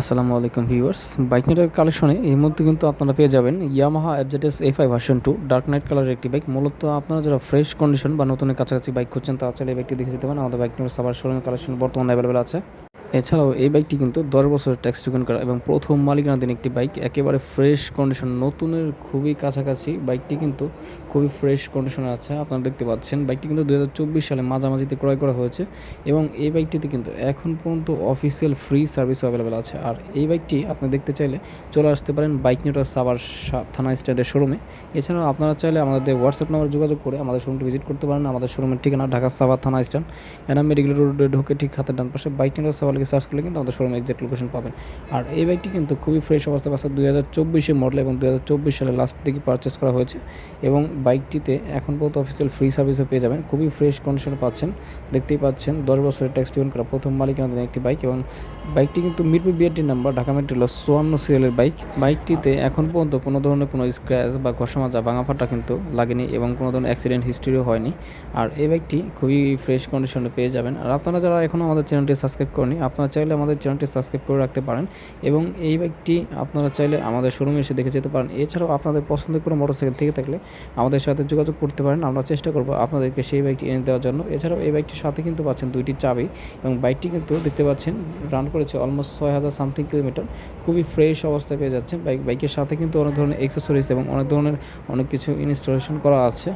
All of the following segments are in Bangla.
আসসালামু আলাইকুম ভিউয়ার্স। বাইক নেটের কালেকশনে এই মুহূর্তে কিন্তু আপনারা পেয়ে যাবেন Yamaha FZS A five version two dark knight কালারের একটি বাইক মূলত আপনারা যারা ফ্রেশ কন্ডিশন বা নতুনের কাছাকাছি বাইক খুঁজছেন, তারা চাইলে এই বাইকটি দেখে যেতে পারেন। আমাদের বাইক নেটের সাবার শোরুমের কালেকশন বর্তমানে অ্যাভেলেবেল আছে। এছাড়াও এই বাইকটি কিন্তু দশ বছরের ট্যাক্স টোকেন করা এবং প্রথম মালিকানাধীন একটি বাইক, একেবারে ফ্রেশ কন্ডিশন নতুনের খুবই কাছাকাছি। বাইকটি কিন্তু খুবই ফ্রেশ কন্ডিশনে আছে, আপনারা দেখতে পাচ্ছেন। বাইকটি কিন্তু দু হাজার চব্বিশ সালে মাঝামাঝিতে ক্রয় করা হয়েছে এবং এই বাইকটিতে কিন্তু এখন পর্যন্ত অফিসিয়াল ফ্রি সার্ভিস অ্যাভেলেবেল আছে। আর এই বাইকটি আপনি দেখতে চাইলে চলে আসতে পারেন বাইক নিউটার সাবার থানা স্ট্যান্ডের শোরুমে এছাড়াও আপনারা চাইলে আমাদের হোয়াটসঅ্যাপ নাম্বার যোগাযোগ করে আমাদের শোরুমটি ভিজিট করতে পারেন। আমাদের শোরুমের ঠিকানা ঢাকা সাভার থানা স্ট্যান্ড। এনাম মেডিকেল রোডে ঢুকে ঠিক হাতের ডান পাশে বাইক নিউটার সাবার লিখে সার্চ করলে কিন্তু আমাদের শোরুমের এক্সাক্ট লোকেশন পাবেন। আর এই বাইকটি কিন্তু খুবই ফ্রেশ অবস্থা আছে দুই হাজার চব্বিশে মডেল এবং দুই হাজার চব্বিশ সালে লাস্ট দিকে পারচেস করা হয়েছে এবং বাইকটিতে এখন পর্যন্ত অফিসিয়াল ফ্রি সার্ভিসও পেয়ে যাবেন। খুবই ফ্রেশ কন্ডিশন পাচ্ছেন। দেখতেই পাচ্ছেন, দশ বছরের ট্যাক্স টিউন করা প্রথম মালিকানাধীন একটি বাইক এবং বাইকটি কিন্তু মিরপুর বিআরটি নাম্বার ঢাকা মেট্রোল চুয়ান্ন সিরিয়ালের বাইক বাইকটিতে এখন পর্যন্ত কোনো ধরনের কোনো স্ক্র্যাচ বা ঘষা মাজা ভাঙা ফাটা কিন্তু লাগেনি এবং কোনো ধরনের অ্যাক্সিডেন্ট হিস্ট্রিও হয়নি। আর এই বাইকটি খুবই ফ্রেশ কন্ডিশনে পেয়ে যাবেন। আর আপনারা যারা এখনও আমাদের চ্যানেলটি সাবস্ক্রাইব করেনি আপনারা চাইলে আমাদের চ্যানেলটি সাবস্ক্রাইব করে রাখতে পারেন এবং এই বাইকটি আপনারা চাইলে আমাদের শোরুমে এসে দেখে যেতে পারেন। এছাড়াও আপনাদের পছন্দের কোনো মোটরসাইকেল থেকে থাকলে আমাদের সাথে যোগাযোগ করতে পারেন। আমরা চেষ্টা করব আপনাদেরকে সেই বাইকটি এনে দেওয়ার জন্য। এছাড়াও এই বাইকটির সাথে কিন্তু পাচ্ছেন দুইটি চাবি এবং বাইকটি কিন্তু দেখতে পাচ্ছেন রান করেছে অলমোস্ট ছয় হাজার সামথিং কিলোমিটার। খুবই ফ্রেশ অবস্থায় পেয়ে যাচ্ছেন। বাইক বাইকের সাথে কিন্তু অনেক ধরনের এক্সেসরিজ এবং অনেক ধরনের অনেক কিছু ইনস্টলেশন করা আছে।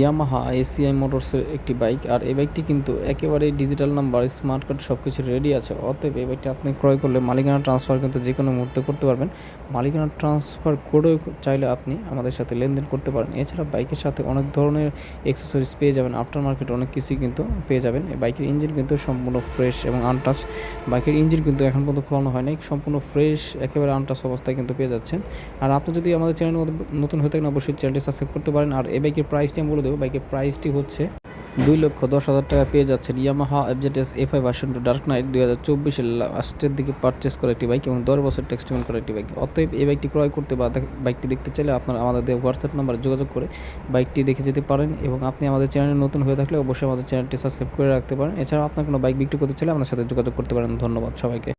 ইয়ামাহা এসিআই মোটরসের একটি বাইক আর এই বাইকটি কিন্তু একেবারে ডিজিটাল নাম্বার স্মার্ট কার্ড সব কিছু রেডি আছে। অতএব এই বাইকটি আপনি ক্রয় করলে মালিকানা ট্রান্সফার কিন্তু যে কোনো মুহূর্তে করতে পারবেন। মালিকানা ট্রান্সফার করেও চাইলে আপনি আমাদের সাথে লেনদেন করতে পারেন। এছাড়া বাইকের সাথে অনেক ধরনের এক্সেসরিজ পেয়ে যাবেন। আফটার মার্কেট অনেক কিছুই কিন্তু পেয়ে যাবেন। এই বাইকের ইঞ্জিন কিন্তু সম্পূর্ণ ফ্রেশ এবং আনটাচ বাইকের ইঞ্জিন কিন্তু এখন পর্যন্ত খোলানো হয় নাই। সম্পূর্ণ ফ্রেশ একেবারে আনটাচ অবস্থায় কিন্তু পেয়ে যাচ্ছেন। আর আপনি যদি আমাদের চ্যানেল নতুন হয়ে থাকেন, অবশ্যই চ্যানেলটি সাবস্ক্রাইব করতে পারেন। আর এই বাইকের প্রাইসটি আমি বলে দেবো। বাইকের প্রাইসটি হচ্ছে দুই লক্ষ দশ হাজার টাকা। পেয়ে যাচ্ছেন Yamaha FZS A five version two dark knight দুই হাজার চব্বিশের লাস্টের দিকে পারচেস করা একটি বাইক এবং দশ বছর টেক্সটিমেন্ট করা একটি বাইক অতএব এই বাইকটি ক্রয় করতে বা বাইকটি দেখতে চাইলে আপনারা আমাদের হোয়াটসঅ্যাপ নাম্বারে যোগাযোগ করে বাইকটি দেখে যেতে পারেন এবং আপনি আমাদের চ্যানেলে নতুন হয়ে থাকলে অবশ্যই আমাদের চ্যানেলটি সাবস্ক্রাইব করে রাখতে পারেন। এছাড়াও আপনার কোনো বাইক বিক্রি করতে চাইলে আমাদের সাথে যোগাযোগ করতে পারেন। ধন্যবাদ সবাইকে।